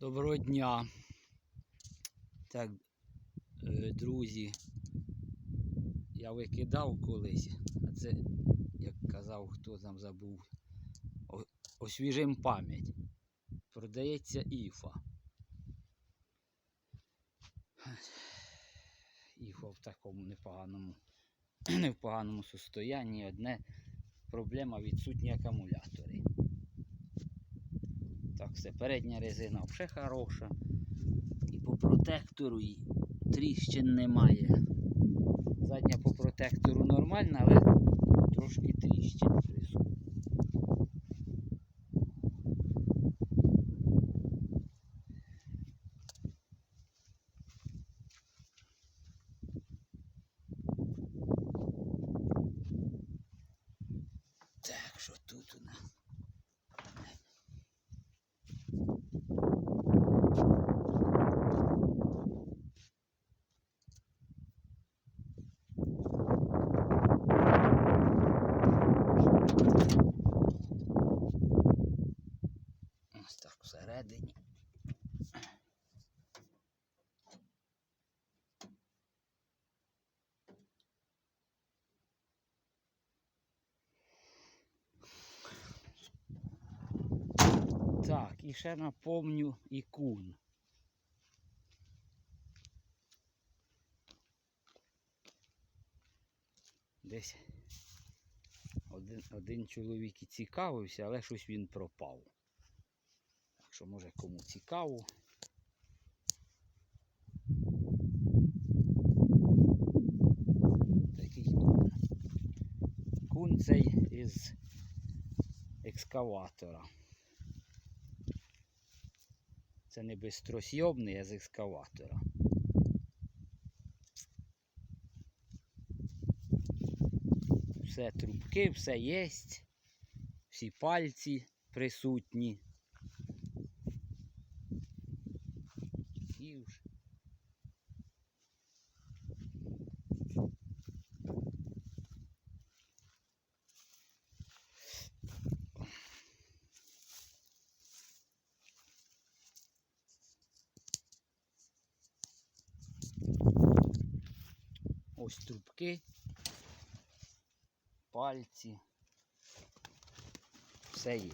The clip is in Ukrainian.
Доброго дня. Так, е, друзі, я викидав колись, а це, як казав, хто там забув, освіжим пам'ять. Продається іфа. Іфа в такому непоганому, не в поганому состоянні. Одне проблема відсутні акумулятори. Так, все, передня резина вже хороша. І по протектору і тріщин немає. Задня по протектору нормальна, але трошки тріщин присутні. Так, що тут у нас? Ось так всередині. Так, і ще напомню ікун. Десь один, один чоловік і цікавився, але щось він пропав. Так що, може, кому цікаво. Такий кун. Кун цей із екскаватора. Це не безтросйомний, а з екскаватора. Все трубки, все є. Всі пальці присутні. І вже. Ось трубки, пальці. Все є.